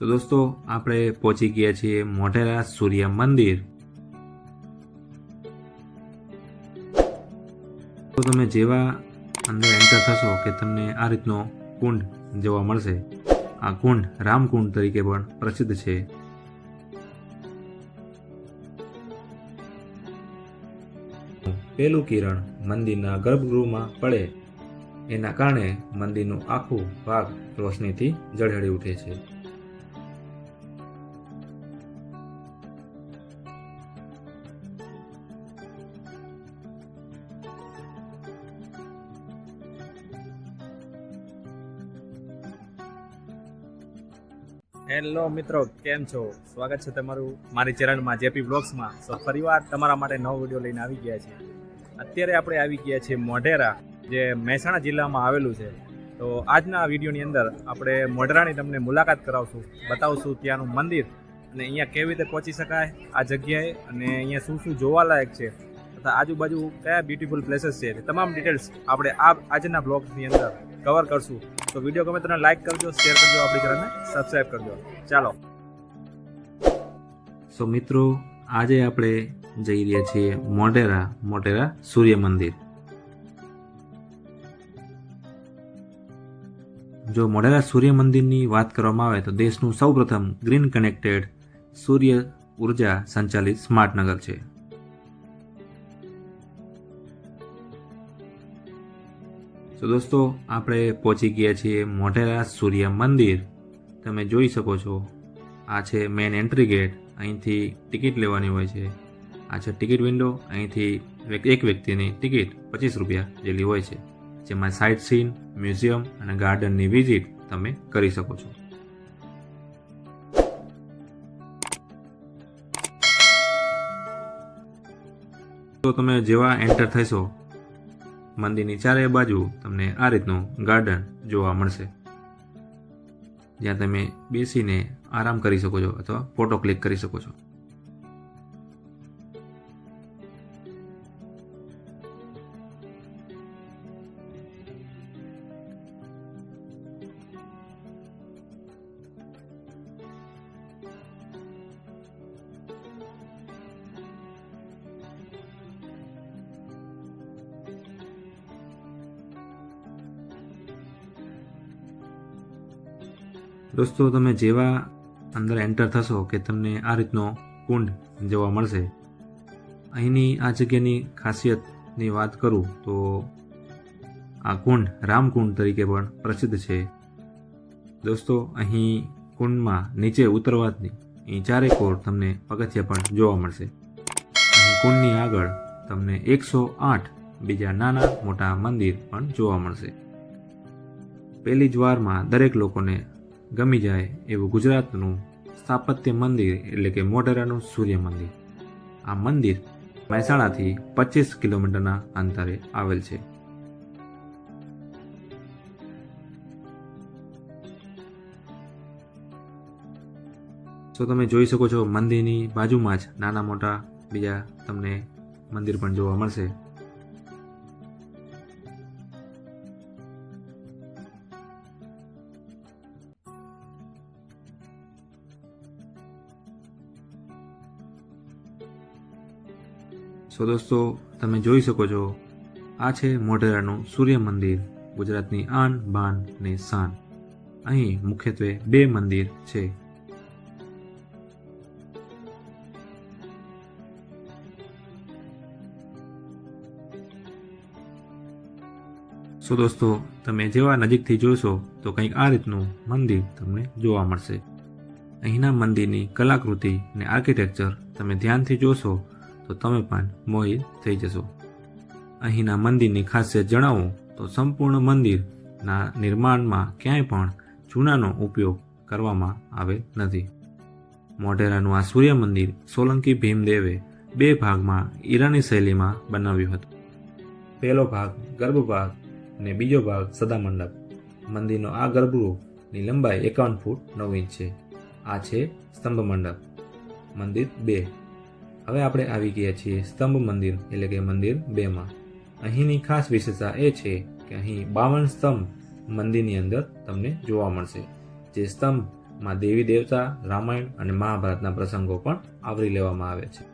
તો દોસ્તો, આપણે પહોંચી ગયા છીએ મોઢેરા સૂર્ય મંદિર. તો તમે જેવા અંદર એન્ટર થશો કે તમને આ રીતનો કુંડ જોવા મળશે. આ કુંડ રામકુંડ તરીકે પણ પ્રસિદ્ધ છે. પેલું કિરણ મંદિરના ગર્ભગૃહમાં પડે. એના કારણે મંદિરનું આખું ભાગ રોશનીથી ઝળહળી ઉઠે છે. હેલો મિત્રો, કેમ છો? સ્વાગત છે તમારું મારી ચેનલમાં જેપી બ્લોગ્સમાં. સો ફરીવાર તમારા માટે નવો વીડિયો લઈને આવી ગયા છે અત્યારે આપણે આવી ગયા છીએ મોઢેરા, જે મહેસાણા જિલ્લામાં આવેલું છે. તો આજના વિડીયોની અંદર આપણે મોઢેરાની તમને મુલાકાત કરાવશું, બતાવશું ત્યાંનું મંદિર અને અહીંયા કેવી રીતે પહોંચી શકાય, આ જગ્યાએ અને અહીંયા શું શું જોવાલાયક છે, તથા આજુબાજુ કયા બ્યુટીફુલ પ્લેસીસ છે તમામ ડિટેલ્સ આપણે આ આજના બ્લોગ્સની અંદર કવર કરશું. તો વીડિયો ગમે તને લાઈક કરજો શેર કરજો આપણી ચેનલને સબસ્ક્રાઈબ કરજો. ચાલો. સો મિત્રો, આજે આપણે જઈ રહ્યા છીએ મોઢેરા મોઢેરા સૂર્ય મંદિર. જો મોઢેરા સૂર્ય મંદિરની વાત કરવામાં આવે તો દેશનું સૌપ્રથમ ગ્રીન કનેક્ટેડ સૂર્ય ઊર્જા સંચાલિત સ્માર્ટ નગર છે. તો દોસ્તો, આપણે પહોંચી ગયા છીએ મોઢેરા સૂર્ય મંદિર. તમે જોઈ શકો છો, આ છે મેન એન્ટ્રી ગેટ અહીંથી ટિકિટ લેવાની હોય છે. આ છે ટિકિટ વિન્ડો અહીંથી એક વ્યક્તિની ટિકિટ પચીસ રૂપિયા જેટલી હોય છે. જેમાં સાઇટ સીન મ્યુઝિયમ અને ગાર્ડનની વિઝિટ તમે કરી શકો છો. તો તમે જેવા એન્ટર થશો મંદિરની ચારે બાજુ તમને આ રીતનું ગાર્ડન જોવા મળશે. જ્યાં તમે બેસીને આરામ કરી શકો છો અથવા ફોટો ક્લિક કરી શકો છો. દોસ્તો, તમે જેવા અંદર એન્ટર થશો કે તમને આ રીતનો કુંડ જોવા મળશે, અહીંની આ જગ્યાની ખાસિયતની વાત કરું તો આ કુંડ રામકુંડ તરીકે પણ પ્રસિદ્ધ છે. દોસ્તો, અહીં કુંડમાં નીચે ઉતરવાથી અહીં ચારે કોર તમને પગથિયા પણ જોવા મળશે. અહીં કુંડની આગળ તમને એકસો આઠ બીજા નાના મોટા મંદિર પણ જોવા મળશે. પહેલી જ વારમાં દરેક લોકોને ગમી જાય એવું ગુજરાતનું સ્થાપત્ય મંદિર એટલે કે મોઢેરાનું સૂર્ય મંદિર. આ મંદિર મહેસાણાથી પચીસ કિલોમીટરના અંતરે આવેલ છે. તો તમે જોઈ શકો છો મંદિરની બાજુમાં જ નાના મોટા બીજા તમને મંદિર પણ જોવા મળશે. સો દોસ્તો, તમે જોઈ શકો છો, આ છે મોઢેરાનું સૂર્ય મંદિર, ગુજરાતની આન, બાન ને શાન અહીં મુખ્યત્વે બે મંદિર છે. સો દોસ્તો, તમે જેવા નજીકથી જોશો, તો કંઈક આ રીતનું મંદિર તમને જોવા મળશે. અહીંના મંદિરની કલાકૃતિ ને આર્કિટેક્ચર તમે ધ્યાનથી જોશો તો તમે પણ મોહિત થઈ જશો. અહીંના મંદિરની ખાસિયત જણાવું તો સંપૂર્ણ મંદિરના નિર્માણમાં ક્યાંય પણ ચૂનાનો ઉપયોગ કરવામાં આવે નથી. મોઢેરાનું આ સૂર્ય મંદિર સોલંકી ભીમદેવે બે ભાગમાં ઈરાની શૈલીમાં બનાવ્યું હતું. પહેલો ભાગ ગર્ભભાગ અને બીજો ભાગ સદામંડપ. મંદિરનો આ ગર્ભગૃહની લંબાઈ એકાવન ફૂટ નવ ઇંચ છે. આ છે સ્તંભ મંડપ મંદિર બે હવે આપણે આવી ગયા છીએ સ્તંભ મંદિર, એટલે કે મંદિર બેમાં. અહીંની ખાસ વિશેષતા એ છે કે અહીં બાવન સ્તંભ મંદિરની અંદર તમને જોવા મળશે, જે સ્તંભમાં દેવી દેવતા, રામાયણ અને મહાભારતના પ્રસંગો પણ આવરી લેવામાં આવે છે.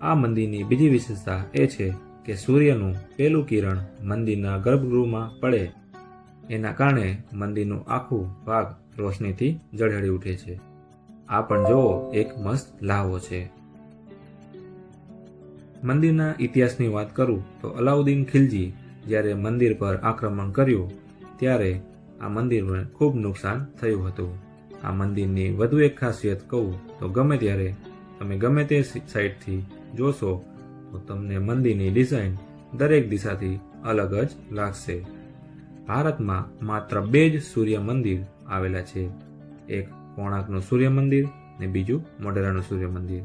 આ મંદિરની બીજી વિશેષતા એ છે કે સૂર્યનું પહેલું કિરણ મંદિરના ગર્ભગૃહમાં પડે. એના કારણે મંદિરનું આખું ભાગ રોશનીથી જળહળી ઉઠે છે. આ પણ જો એક મસ્ત લાવો છે. મંદિરના ઇતિહાસની વાત કરું તો અલાઉદ્દીન ખિલજી જ્યારે મંદિર પર આક્રમણ કર્યું, ત્યારે આ મંદિરને ખૂબ નુકસાન થયું હતું. આ મંદિરની વધુ એક ખાસિયત કહું તો ગમે ત્યારે તમે ગમે તે સાઈડથી જોશો, તો તમને મંદિરની ડિઝાઇન દરેક દિશાથી અલગ જ લાગશે. ભારતમાં માત્ર બે જ સૂર્ય મંદિર આવેલા છે. એક કોણાર્કનું સૂર્ય મંદિર ને બીજું મોઢેરાનું સૂર્ય મંદિર.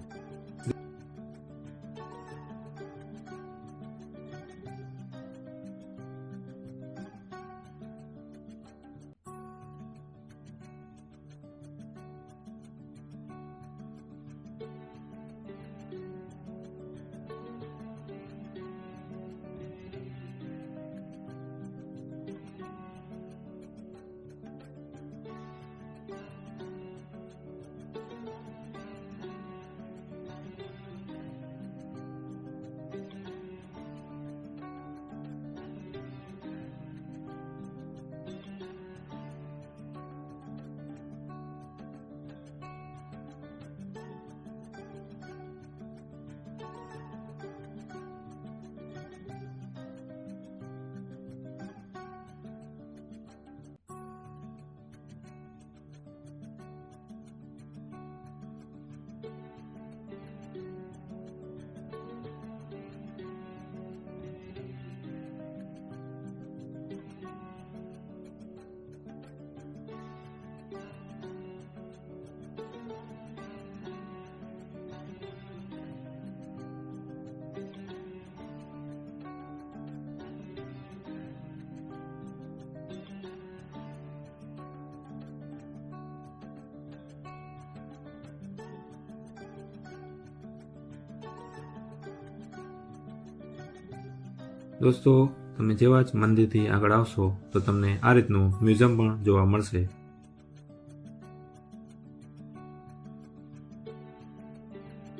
દોસ્તો, તમે જેવા જ મંદિરથી આગળ આવશો, તો તમને આ રીતનું મ્યુઝિયમ પણ જોવા મળશે.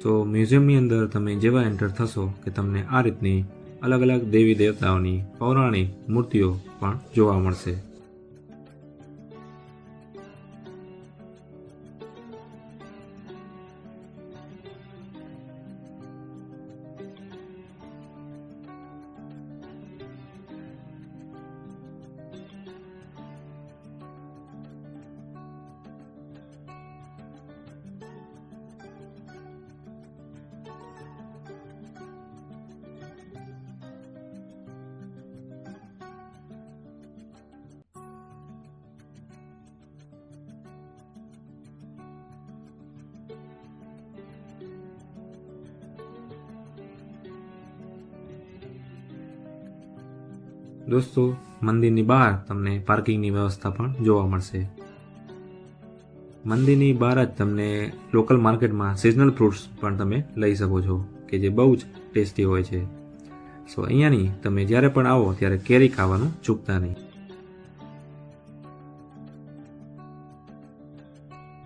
તો મ્યુઝિયમની અંદર તમે જેવા એન્ટર થશો કે તમને આ રીતની અલગ અલગ દેવી દેવતાઓની પૌરાણિક મૂર્તિઓ પણ જોવા મળશે. દોસ્તો, મંદિરની બહાર તમને પાર્કિંગની વ્યવસ્થા પણ જોવા મળશે. મંદિરની બહાર જ તમને લોકલ માર્કેટમાં સિઝનલ ફ્રૂટ્સ પણ તમે લઈ શકો છો, કે જે બહુ જ ટેસ્ટી હોય છે. સો અહીંયાની તમે જ્યારે પણ આવો ત્યારે કેરી ખાવાનું ચૂકતા નહીં.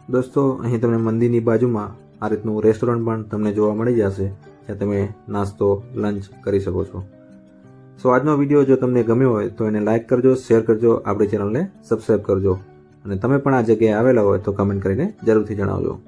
દોસ્તો, અહીં તમને મંદિરની બાજુમાં આ રીતનું રેસ્ટોરન્ટ પણ તમને જોવા મળી જશે, જ્યાં તમે નાસ્તો, લંચ કરી શકો છો. સો આજનો વીડિયો જો તમને ગમ્યો હોય તો એને લાઇક કરજો, શેર કરજો, આપણી ચેનલને સબસ્ક્રાઈબ કરજો. અને તમે પણ આ જગ્યાએ આવેલા હોય તો કમેન્ટ કરીને જરૂરથી જણાવજો.